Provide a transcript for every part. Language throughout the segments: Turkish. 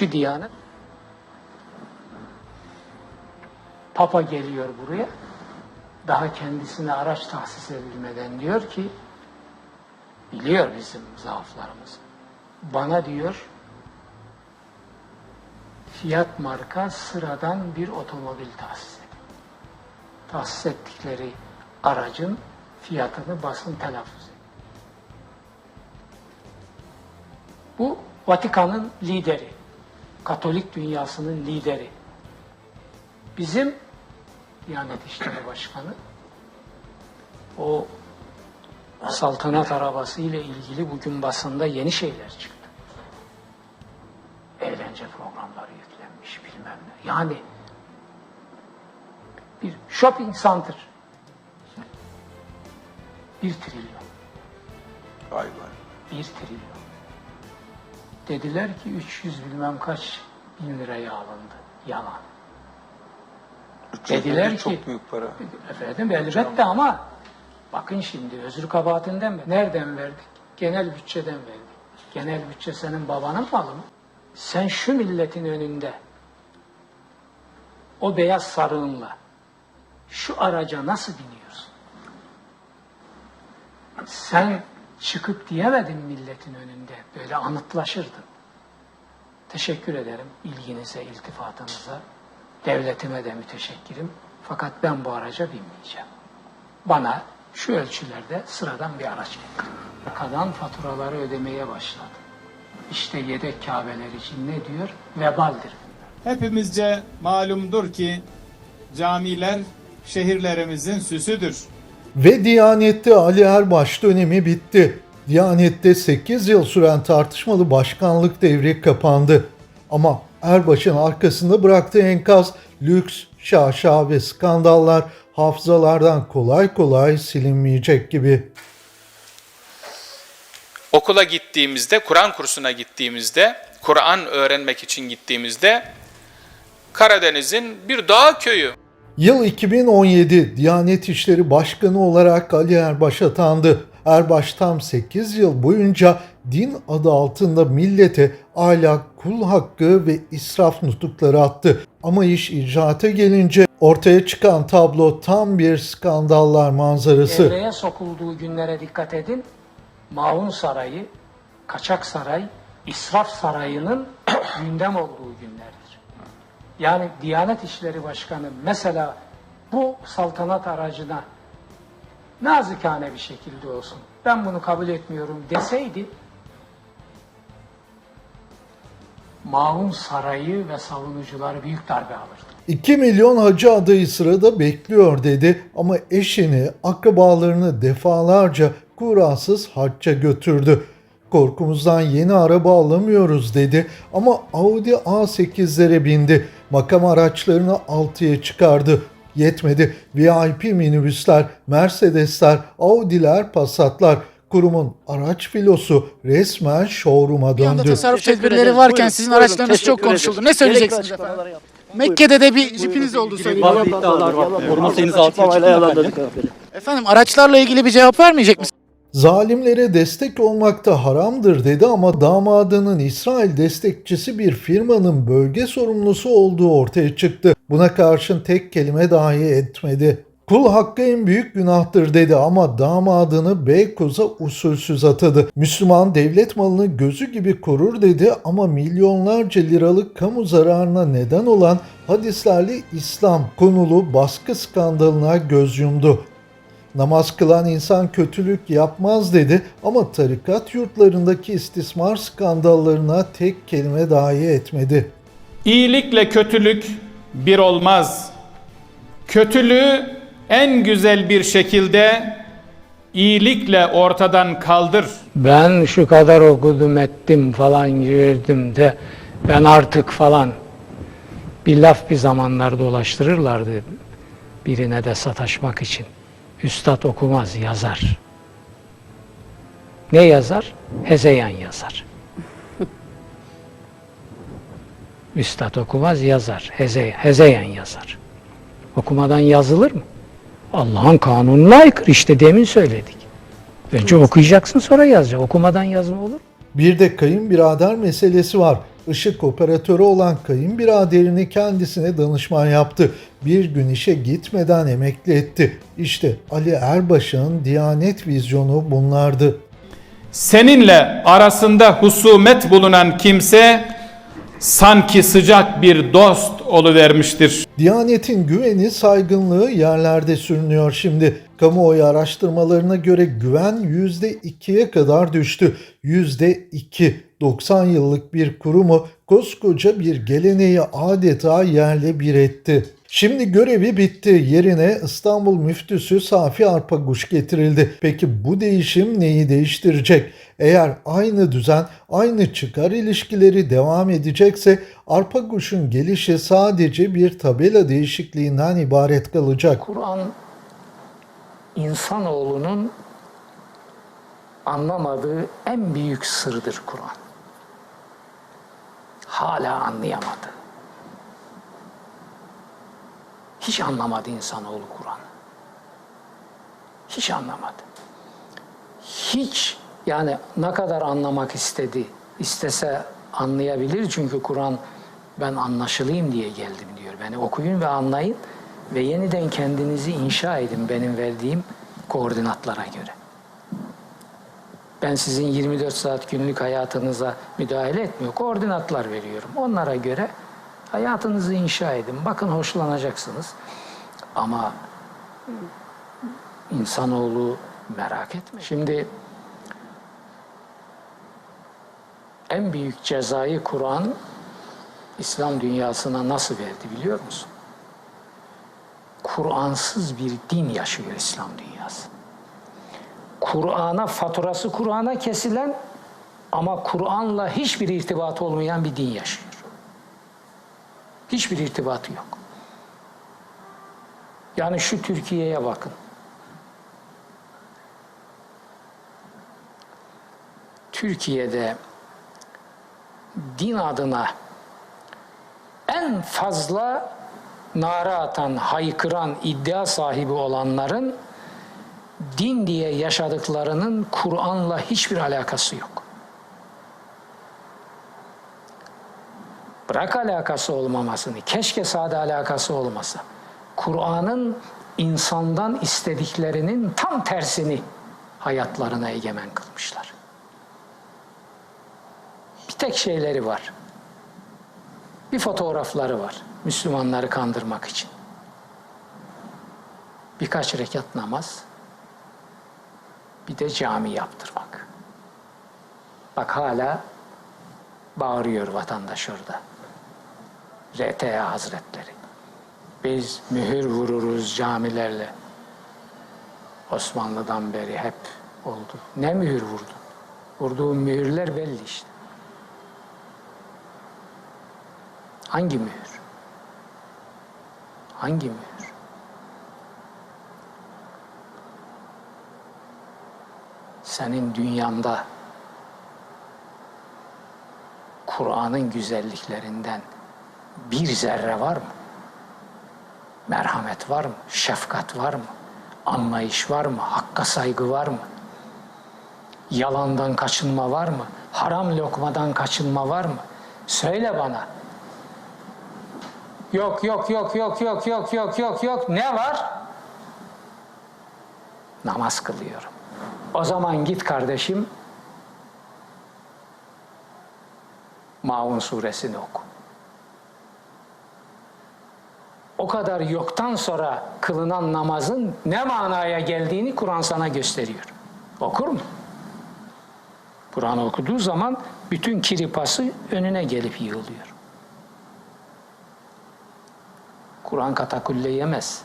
şu diyanet Papa geliyor buraya. Daha kendisine araç tahsis edilmeden diyor ki biliyor bizim zaaflarımızı. Bana diyor Fiat marka sıradan bir otomobil tahsis edin. Tahsis ettikleri aracın fiyatını basın telaffuz edin. Bu Vatikan'ın lideri. Katolik dünyasının lideri. Bizim Diyanet İşleri Başkanı o saltanat arabası ile ilgili bugün basında yeni şeyler çıktı. Eğlence programları yüklenmiş bilmem ne. Yani bir shopping center. Bir trilyon. Vay vay. Bir trilyon. Dediler ki 300 bilmem kaç bin liraya alındı. Yalan. Dediler ki- çok büyük para. Efendim elbette ama bakın şimdi özür kabahatinden mi? Nereden verdik? Genel bütçeden verdik. Genel bütçe senin babanın malı mı? Sen şu milletin önünde o beyaz sarığınla şu araca nasıl biniyorsun? Sen çıkıp diyemedin milletin önünde. Böyle anıtlaşırdın. Teşekkür ederim ilginize, iltifatınıza. Devletime de müteşekkirim. Fakat ben bu araca binmeyeceğim. Bana şu ölçülerde sıradan bir araç getir. Kadan faturaları ödemeye başladı. İşte yedek Kabeler için ne diyor? Vebaldir. Hepimizce malumdur ki camiler şehirlerimizin süsüdür. Ve Diyanet'te Ali Erbaş dönemi bitti. Diyanet'te 8 yıl süren tartışmalı başkanlık devri kapandı. Ama Erbaş'ın arkasında bıraktığı enkaz, lüks, şaşa ve skandallar hafızalardan kolay kolay silinmeyecek gibi. okula gittiğimizde, Kur'an kursuna gittiğimizde, Kur'an öğrenmek için gittiğimizde Karadeniz'in bir dağ köyü. Yıl 2017 Diyanet İşleri Başkanı olarak Ali Erbaş atandı. Erbaş tam 8 yıl boyunca din adı altında millete ahlak, kul hakkı ve israf nutukları attı. Ama iş icraata gelince ortaya çıkan tablo tam bir skandallar manzarası. Devreye sokulduğu günlere dikkat edin. Maun Sarayı, Kaçak Saray, İsraf Sarayı'nın gündem olduğu günlerdir. Yani Diyanet İşleri Başkanı mesela bu saltanat aracına nazikane bir şekilde olsun ben bunu kabul etmiyorum deseydi Maun Sarayı ve savunucuları büyük darbe alırdı. 2 milyon hacı adayı sırada bekliyor dedi ama eşini, akrabalarını defalarca kurasız hacca götürdü. Korkumuzdan yeni araba alamıyoruz dedi ama Audi A8'lere bindi. Makam araçlarını 6'ya çıkardı. Yetmedi. VIP minibüsler, Mercedesler, Audi'ler, Passat'lar. Kurumun araç filosu resmen showroom'a Bir anda döndü. tasarruf Teşekkür tedbirleri ederiz. varken Buyurun, sizin buyurun. araçlarınız çok konuşuldu. Ne söyleyeceksiniz efendim? Mekke'de de bir jipiniz oldu söyleniyor. Bazı iddialar var. Koruma sayınız altıya Açıklamayla çıktı yalanladık efendim. haberi. Efendim araçlarla ilgili bir cevap vermeyecek misiniz? Zalimlere destek olmak da haramdır dedi ama damadının İsrail destekçisi bir firmanın bölge sorumlusu olduğu ortaya çıktı. Buna karşın tek kelime dahi etmedi. Kul hakkı en büyük günahtır dedi ama damadını Beykoz'a usulsüz atadı. Müslüman devlet malını gözü gibi korur dedi ama milyonlarca liralık kamu zararına neden olan hadislerle İslam konulu baskı skandalına göz yumdu. Namaz kılan insan kötülük yapmaz dedi ama tarikat yurtlarındaki istismar skandallarına tek kelime dahi etmedi. İyilikle kötülük bir olmaz. Kötülüğü en güzel bir şekilde iyilikle ortadan kaldır. Ben şu kadar okudum ettim falan girdim de ben artık falan bir laf bir zamanlar dolaştırırlardı birine de sataşmak için. Üstad okumaz yazar. Ne yazar? Hezeyan yazar. Üstad okumaz yazar. Heze, hezeyan yazar. Okumadan yazılır mı? Allah'ın kanununa aykırı işte demin söyledik. Önce okuyacaksın sonra yazacaksın. Okumadan yazma olur? Bir de kayınbirader meselesi var. Işık operatörü olan kayınbiraderini kendisine danışman yaptı. Bir gün işe gitmeden emekli etti. İşte Ali Erbaş'ın Diyanet vizyonu bunlardı. Seninle arasında husumet bulunan kimse sanki sıcak bir dost oluvermiştir. Diyanetin güveni saygınlığı yerlerde sürünüyor şimdi. Kamuoyu araştırmalarına göre güven %2'ye kadar düştü. %2. 90 yıllık bir kurumu koskoca bir geleneği adeta yerle bir etti. Şimdi görevi bitti. Yerine İstanbul müftüsü Safi Arpaguş getirildi. Peki bu değişim neyi değiştirecek? Eğer aynı düzen, aynı çıkar ilişkileri devam edecekse Arpaguş'un gelişi sadece bir tabela değişikliğinden ibaret kalacak. Kur'an insanoğlunun anlamadığı en büyük sırdır Kur'an. Hala anlayamadı. Hiç anlamadı insanoğlu Kur'an'ı. Hiç anlamadı. Hiç yani ne kadar anlamak istedi, istese anlayabilir çünkü Kur'an ben anlaşılayım diye geldim diyor. Beni okuyun ve anlayın ve yeniden kendinizi inşa edin benim verdiğim koordinatlara göre. Ben sizin 24 saat günlük hayatınıza müdahale etmiyor. Koordinatlar veriyorum. Onlara göre hayatınızı inşa edin. Bakın hoşlanacaksınız. Ama insanoğlu merak etme. Şimdi en büyük cezayı Kur'an İslam dünyasına nasıl verdi biliyor musun? Kur'ansız bir din yaşıyor İslam dünyası. Kur'an'a faturası Kur'an'a kesilen ama Kur'an'la hiçbir irtibatı olmayan bir din yaşıyor. Hiçbir irtibatı yok. Yani şu Türkiye'ye bakın. Türkiye'de din adına en fazla nara atan, haykıran, iddia sahibi olanların din diye yaşadıklarının Kur'an'la hiçbir alakası yok. Bırak alakası olmamasını, keşke sade alakası olmasa. Kur'an'ın insandan istediklerinin tam tersini hayatlarına egemen kılmışlar. Bir tek şeyleri var. Bir fotoğrafları var. Müslümanları kandırmak için. Birkaç rekat namaz. Bir de cami yaptırmak. Bak hala bağırıyor vatandaş orada. RTA Hazretleri. Biz mühür vururuz camilerle. Osmanlı'dan beri hep oldu. Ne mühür vurdu? Vurduğun mühürler belli işte. Hangi mühür? Hangi mühür? Senin dünyanda Kur'an'ın güzelliklerinden bir zerre var mı? Merhamet var mı? Şefkat var mı? Anlayış var mı? Hakka saygı var mı? Yalandan kaçınma var mı? Haram lokmadan kaçınma var mı? Söyle bana. Yok yok yok yok yok yok yok yok yok. Ne var? Namaz kılıyorum. O zaman git kardeşim. Maun suresini oku. O kadar yoktan sonra kılınan namazın ne manaya geldiğini Kur'an sana gösteriyor. Okur mu? Kur'an okuduğu zaman bütün kiripası önüne gelip yığılıyor. Kur'an katakulle yemez.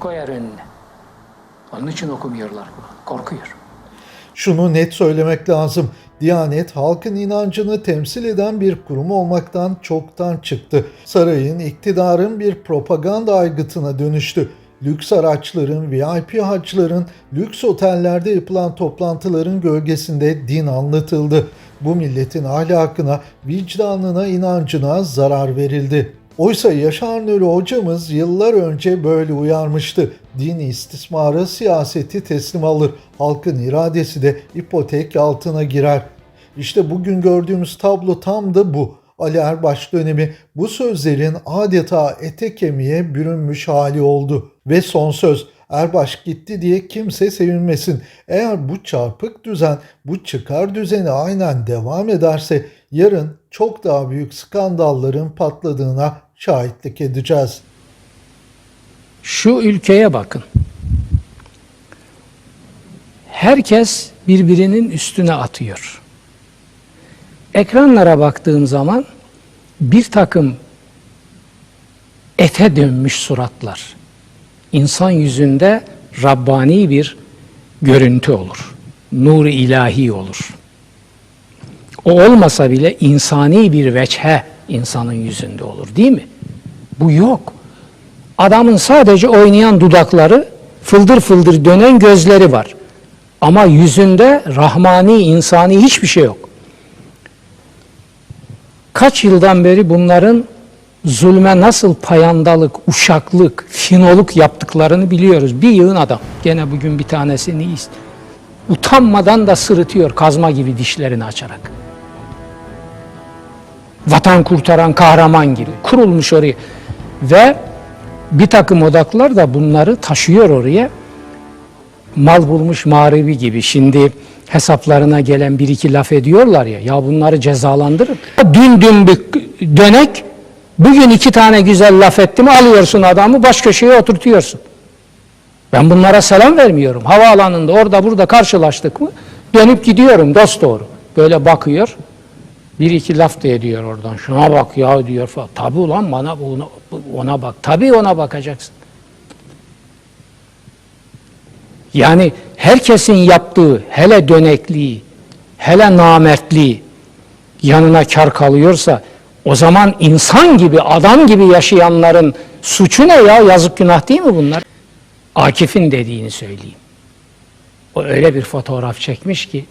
Koyar önüne. Onun için okumuyorlar. Korkuyor. Şunu net söylemek lazım. Diyanet halkın inancını temsil eden bir kurum olmaktan çoktan çıktı. Sarayın, iktidarın bir propaganda aygıtına dönüştü. Lüks araçların, VIP hacların, lüks otellerde yapılan toplantıların gölgesinde din anlatıldı. Bu milletin ahlakına, vicdanına, inancına zarar verildi. Oysa Yaşar Nuri hocamız yıllar önce böyle uyarmıştı. Dini istismarı siyaseti teslim alır. Halkın iradesi de ipotek altına girer. İşte bugün gördüğümüz tablo tam da bu. Ali Erbaş dönemi bu sözlerin adeta ete kemiğe bürünmüş hali oldu. Ve son söz Erbaş gitti diye kimse sevinmesin. Eğer bu çarpık düzen, bu çıkar düzeni aynen devam ederse yarın çok daha büyük skandalların patladığına şahitlik edeceğiz. Şu ülkeye bakın. Herkes birbirinin üstüne atıyor. Ekranlara baktığım zaman bir takım ete dönmüş suratlar. İnsan yüzünde Rabbani bir görüntü olur. Nur-i ilahi olur. O olmasa bile insani bir veçhe insanın yüzünde olur değil mi? Bu yok. Adamın sadece oynayan dudakları, fıldır fıldır dönen gözleri var. Ama yüzünde rahmani, insani hiçbir şey yok. Kaç yıldan beri bunların zulme nasıl payandalık, uşaklık, finoluk yaptıklarını biliyoruz. Bir yığın adam. Gene bugün bir tanesini utanmadan da sırıtıyor kazma gibi dişlerini açarak. Vatan kurtaran kahraman gibi kurulmuş oraya. Ve bir takım odaklar da bunları taşıyor oraya. Mal bulmuş mağribi gibi. Şimdi hesaplarına gelen bir iki laf ediyorlar ya. Ya bunları cezalandırın. Dün dün bir dönek bugün iki tane güzel laf etti mi alıyorsun adamı baş köşeye oturtuyorsun. Ben bunlara selam vermiyorum. Havaalanında orada burada karşılaştık mı dönüp gidiyorum dost doğru. Böyle bakıyor. Bir iki laf da ediyor oradan. Şuna bak ya diyor falan. Tabi ulan bana ona, ona bak. Tabi ona bakacaksın. Yani herkesin yaptığı hele dönekliği, hele namertliği yanına kar kalıyorsa o zaman insan gibi, adam gibi yaşayanların suçu ne ya? Yazık günah değil mi bunlar? Akif'in dediğini söyleyeyim. O öyle bir fotoğraf çekmiş ki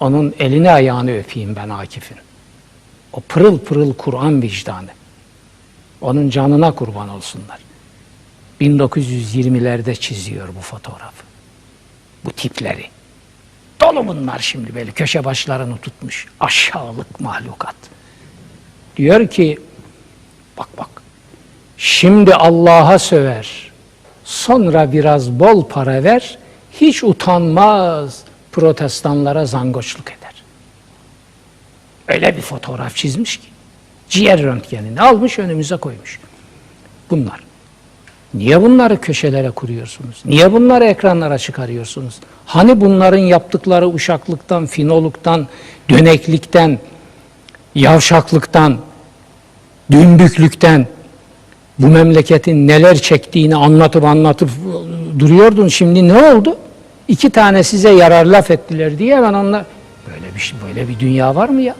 onun elini ayağını öpeyim ben Akif'in. O pırıl pırıl Kur'an vicdanı. Onun canına kurban olsunlar. 1920'lerde çiziyor bu fotoğrafı. Bu tipleri. Dolu bunlar şimdi böyle köşe başlarını tutmuş. Aşağılık mahlukat. Diyor ki bak bak şimdi Allah'a söver. Sonra biraz bol para ver. Hiç utanmaz protestanlara zangoçluk eder. Öyle bir fotoğraf çizmiş ki. Ciğer röntgenini almış önümüze koymuş. Bunlar. Niye bunları köşelere kuruyorsunuz? Niye bunları ekranlara çıkarıyorsunuz? Hani bunların yaptıkları uşaklıktan, finoluktan, döneklikten, yavşaklıktan, dümbüklükten bu memleketin neler çektiğini anlatıp anlatıp duruyordun. Şimdi ne oldu? İki tane size yarar laf ettiler diye ben onlar böyle bir şey, böyle bir dünya var mı ya?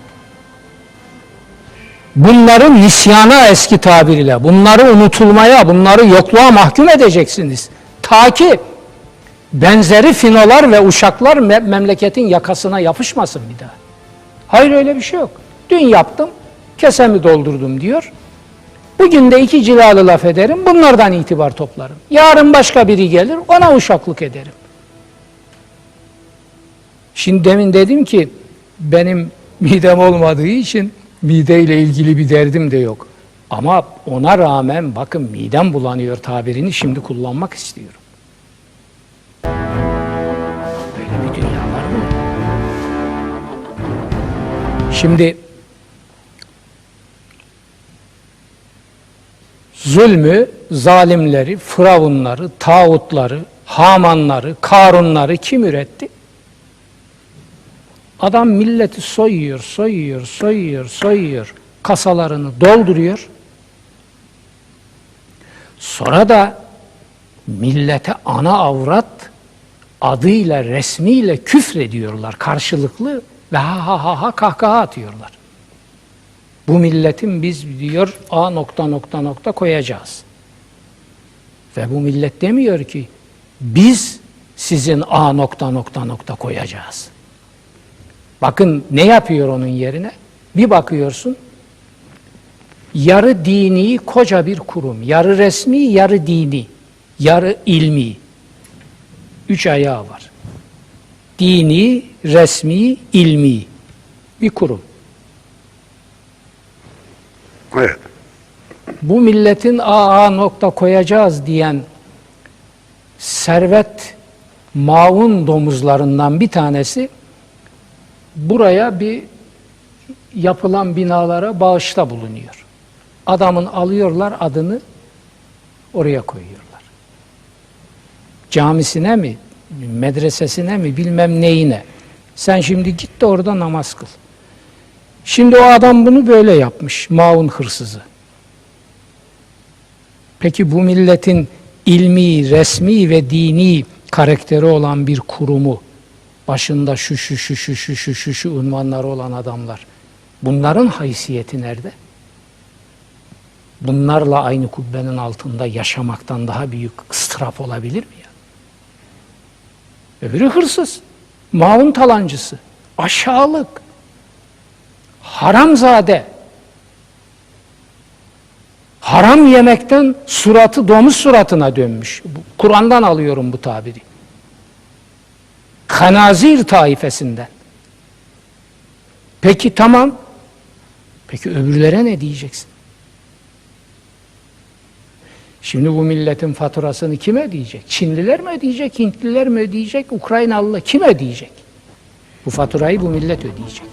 Bunları nisyana eski tabiriyle, bunları unutulmaya, bunları yokluğa mahkum edeceksiniz. Ta ki benzeri finolar ve uşaklar me- memleketin yakasına yapışmasın bir daha. Hayır öyle bir şey yok. Dün yaptım, kesemi doldurdum diyor. Bugün de iki cilalı laf ederim, bunlardan itibar toplarım. Yarın başka biri gelir, ona uşaklık ederim. Şimdi demin dedim ki benim midem olmadığı için mideyle ilgili bir derdim de yok. Ama ona rağmen bakın midem bulanıyor tabirini şimdi kullanmak istiyorum. Böyle bir dünya var mı? Şimdi zulmü, zalimleri, firavunları, tağutları, hamanları, karunları kim üretti? Adam milleti soyuyor, soyuyor, soyuyor, soyuyor. Kasalarını dolduruyor. Sonra da millete ana avrat adıyla, resmiyle küfrediyorlar karşılıklı ve ha ha ha ha kahkaha atıyorlar. Bu milletin biz diyor A nokta nokta nokta koyacağız. Ve bu millet demiyor ki biz sizin A nokta nokta nokta koyacağız. Bakın ne yapıyor onun yerine? Bir bakıyorsun yarı dini koca bir kurum. Yarı resmi, yarı dini. Yarı ilmi. Üç ayağı var. dini, resmi, ilmi bir kurum. Evet. Bu milletin AA nokta koyacağız diyen servet maun domuzlarından bir tanesi buraya bir yapılan binalara bağışta bulunuyor. Adamın alıyorlar adını oraya koyuyorlar. Camisine mi, medresesine mi bilmem neyine. Sen şimdi git de orada namaz kıl. Şimdi o adam bunu böyle yapmış, maun hırsızı. Peki bu milletin ilmi, resmi ve dini karakteri olan bir kurumu, başında şu şu şu şu şu şu şu, şu unvanları olan adamlar. Bunların haysiyeti nerede? Bunlarla aynı kubbenin altında yaşamaktan daha büyük kıstırap olabilir mi ya? Öbürü hırsız, maun talancısı, aşağılık, haramzade, haram yemekten suratı domuz suratına dönmüş. Kur'an'dan alıyorum bu tabiri. Kanazir taifesinden. Peki tamam. Peki öbürlere ne diyeceksin? Şimdi bu milletin faturasını kim ödeyecek? Çinliler mi ödeyecek, Hintliler mi ödeyecek, Ukraynalılar kim ödeyecek? Bu faturayı bu millet ödeyecek.